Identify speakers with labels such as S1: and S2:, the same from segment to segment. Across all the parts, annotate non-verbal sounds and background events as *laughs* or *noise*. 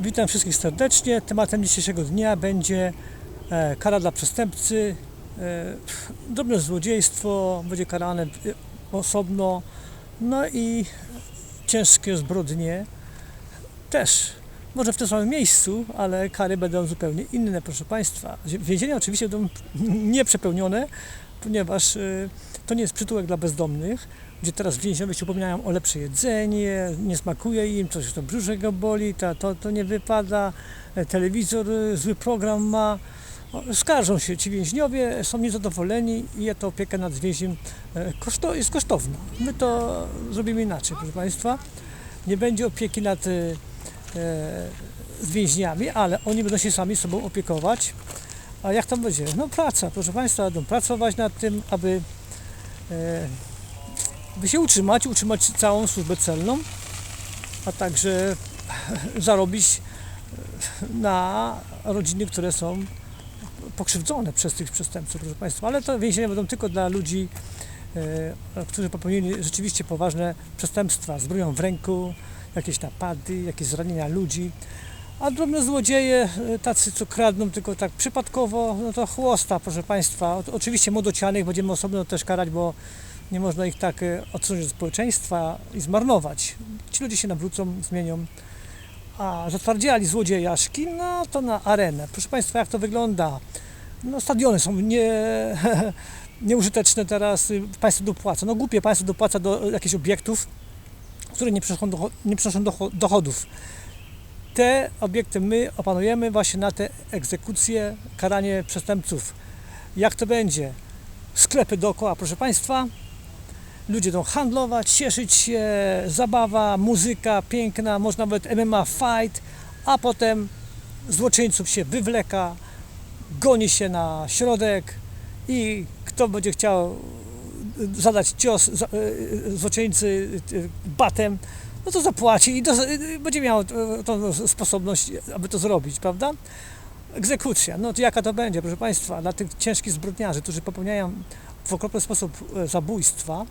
S1: Witam wszystkich serdecznie. Tematem dzisiejszego dnia będzie e, kara dla przestępcy. E, drobne złodziejstwo będzie karane e, osobno. No i ciężkie zbrodnie też. Może w tym samym miejscu, ale kary będą zupełnie inne, proszę Państwa. Więzienia oczywiście będą nieprzepełnione, ponieważ e, to nie jest przytułek dla bezdomnych, gdzie teraz więźniowie się upominają o lepsze jedzenie, nie smakuje im, coś to brzuszek go boli, to, to, to nie wypada, e, telewizor e, zły program ma. Skarżą się ci więźniowie, są niezadowoleni i ta opieka nad więźniem e, jest kosztowna. My to zrobimy inaczej, proszę Państwa. Nie będzie opieki nad e, e, więźniami, ale oni będą się sami sobą opiekować. A jak tam będzie? No praca, proszę Państwa, będą pracować nad tym, aby e, by się utrzymać, utrzymać całą służbę celną, a także *laughs* zarobić na rodziny, które są pokrzywdzone przez tych przestępców, proszę Państwa. Ale to więzienia będą tylko dla ludzi, e, którzy popełnili rzeczywiście poważne przestępstwa, z w ręku, jakieś napady, jakieś zranienia ludzi. A drobne złodzieje, e, tacy co kradną tylko tak przypadkowo, no to chłosta, proszę Państwa. Oczywiście młodocianych będziemy osobno też karać, bo nie można ich tak e, odsunąć od społeczeństwa i zmarnować. Ci ludzie się nawrócą, zmienią. A zatwardziali złodziejaszki, no to na arenę. Proszę Państwa, jak to wygląda? No stadiony są nie, *laughs* nieużyteczne teraz, y, państwo dopłaca. No głupie państwo dopłaca do jakichś obiektów, które nie przynoszą, nie przynoszą docho- dochodów. Te obiekty my opanujemy właśnie na te egzekucje, karanie przestępców. Jak to będzie? Sklepy dookoła, proszę Państwa. Ludzie będą handlować, cieszyć się, zabawa, muzyka piękna, może nawet MMA fight, a potem złoczyńców się wywleka, goni się na środek i kto będzie chciał zadać cios za- y, złoczyńcy y, batem, no to zapłaci i do, y, będzie miał y, tą sposobność, aby to zrobić, prawda? Egzekucja, no to jaka to będzie, proszę Państwa, dla tych ciężkich zbrodniarzy, którzy popełniają w okropny sposób e, zabójstwa,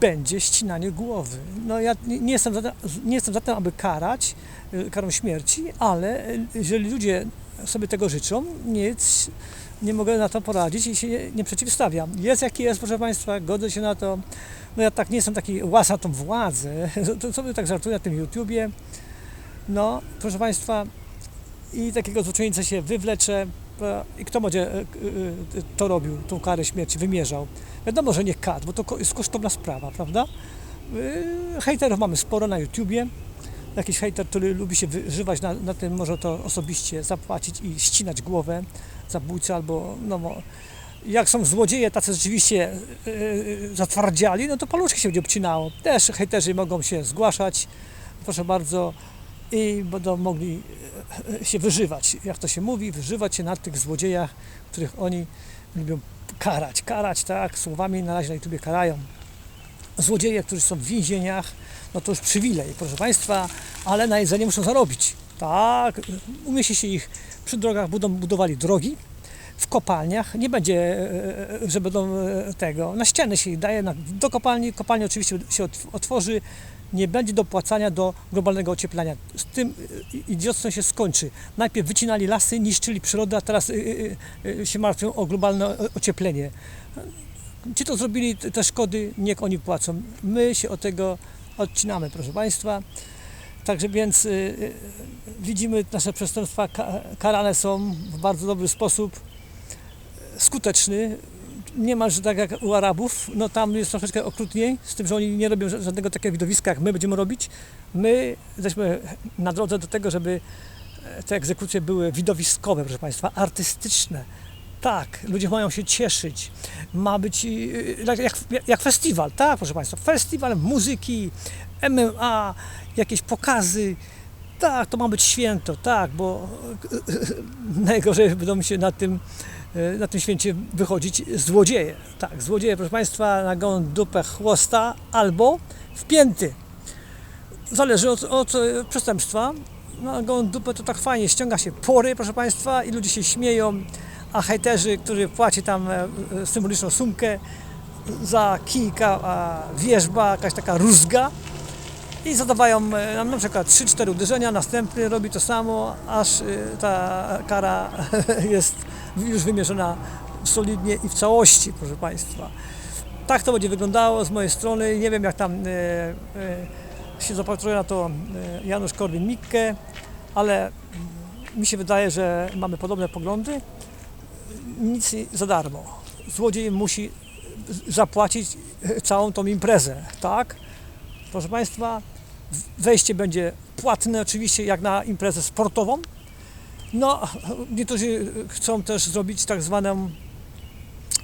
S1: będzie ścinanie głowy. No ja nie jestem za, nie jestem za tym, aby karać e, karą śmierci, ale e, jeżeli ludzie sobie tego życzą, nic nie mogę na to poradzić i się nie, przeciwstawiam. Jest jaki jest, proszę Państwa, godzę się na to. No ja tak nie jestem taki łas na tą władzę, *laughs* to sobie tak żartuję na tym YouTubie. No, proszę Państwa, i takiego złoczyńca się wywlecze e, i kto będzie e, e, to robił, tą karę śmierci, wymierzał. Wiadomo, że nie kat, bo to jest kosztowna sprawa, prawda? E, Hejterów mamy sporo na YouTubie. Jakiś hejter, który lubi się wyżywać na, na tym, może to osobiście zapłacić i ścinać głowę zabójcy albo no, jak są złodzieje tacy rzeczywiście e, zatwardziali, no to paluszki się będzie obcinało. Też hejterzy mogą się zgłaszać, proszę bardzo, i będą mogli e, się wyżywać, jak to się mówi, wyżywać się na tych złodziejach, których oni lubią karać. Karać, tak, słowami na razie na YouTubie karają. Złodzieje, którzy są w więzieniach, no to już przywilej, proszę Państwa, ale na jedzenie muszą zarobić. Tak, umieści się ich przy drogach, będą budowali drogi, w kopalniach, nie będzie, e, e, że będą e, tego, na ściany się ich daje, na, do kopalni, kopalnia oczywiście się otw- otworzy, nie będzie dopłacania do globalnego ocieplenia. Z tym idiotstwem się skończy. Najpierw wycinali lasy, niszczyli przyrodę, a teraz się martwią o globalne ocieplenie. Ci to zrobili te- szkody, niech oni płacą. My się od tego odcinamy, proszę Państwa. Także więc y, y, widzimy, nasze przestępstwa ka- karane są w bardzo dobry sposób, skuteczny. Niemalże tak jak u Arabów, no tam jest troszeczkę okrutniej, z tym, że oni nie robią ża- żadnego takiego widowiska, jak my będziemy robić. My jesteśmy na drodze do tego, żeby e, te egzekucje były widowiskowe, proszę Państwa, artystyczne. Tak, ludzie mają się cieszyć. Ma być y, y, jak, jak, festiwal, tak, proszę Państwa. Festiwal muzyki, MMA, jakieś pokazy. Tak, to ma być święto, tak, bo *laughs* najgorzej będą się na tym, e, na tym święcie wychodzić złodzieje. Tak, złodzieje, proszę Państwa, na gołą dupę chłosta albo wpięty. Zależy od, od przestępstwa. Na gołą dupę to tak fajnie, ściąga się pory, proszę Państwa, i ludzie się śmieją, a hejterzy, którzy płaci tam e, e, symboliczną sumkę za kijka, a wierzba, jakaś taka rózga i zadawają e, nam na przykład 3-4 uderzenia, następny robi to samo, aż ta kara *laughs* jest już wymierzona solidnie i w całości, proszę Państwa. Tak to będzie wyglądało z mojej strony. Nie wiem, jak tam się zapatruje na to Janusz Korwin-Mikke, ale mi się wydaje, że mamy podobne poglądy. Nic za darmo. Złodziej musi zapłacić e, całą tą imprezę, tak? Proszę Państwa, wejście będzie płatne oczywiście jak na imprezę sportową. No, niektórzy chcą też zrobić tak zwaną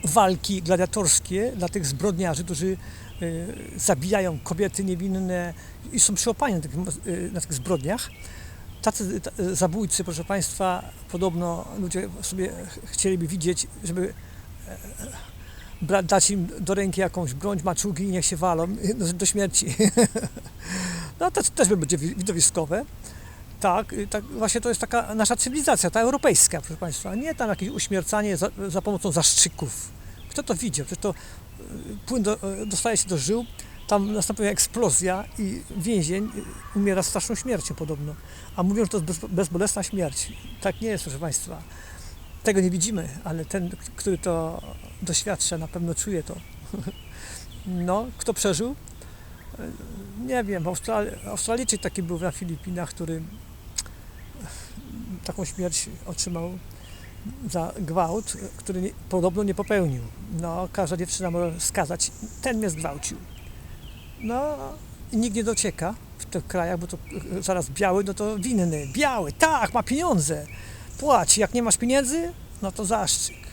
S1: walki gladiatorskie dla tych zbrodniarzy, którzy y, zabijają kobiety niewinne i są przyłapani na tych, na tych zbrodniach. Tacy ta, zabójcy, proszę Państwa, podobno ludzie sobie ch- chcieliby widzieć, żeby e, dać im do ręki jakąś broń, maczugi i niech się walą y, *laughs* do, śmierci. *laughs* No to też będzie wi- widowiskowe. Tak, tak, właśnie to jest taka nasza cywilizacja, ta europejska, proszę Państwa. Nie tam jakieś uśmiercanie za, za pomocą zastrzyków. Kto to widział? Przecież to y, płyn do, y, dostaje się do żył, tam następuje eksplozja i więzień umiera straszną śmiercią podobno. A mówią, że to jest bez, bezbolesna śmierć. Tak nie jest, proszę Państwa. Tego nie widzimy, ale ten, który to doświadcza, na pewno czuje to. *laughs* No, kto przeżył? Nie wiem, Australi Australijczyk taki był na Filipinach, który taką śmierć otrzymał za gwałt, który nie, podobno nie popełnił. No, każda dziewczyna może skazać, ten mnie zgwałcił. No, i nikt nie docieka w tych krajach, bo to e, zaraz biały, no to winny. Biały, tak, ma pieniądze. Płaci, jak nie masz pieniędzy, no to zastrzyk.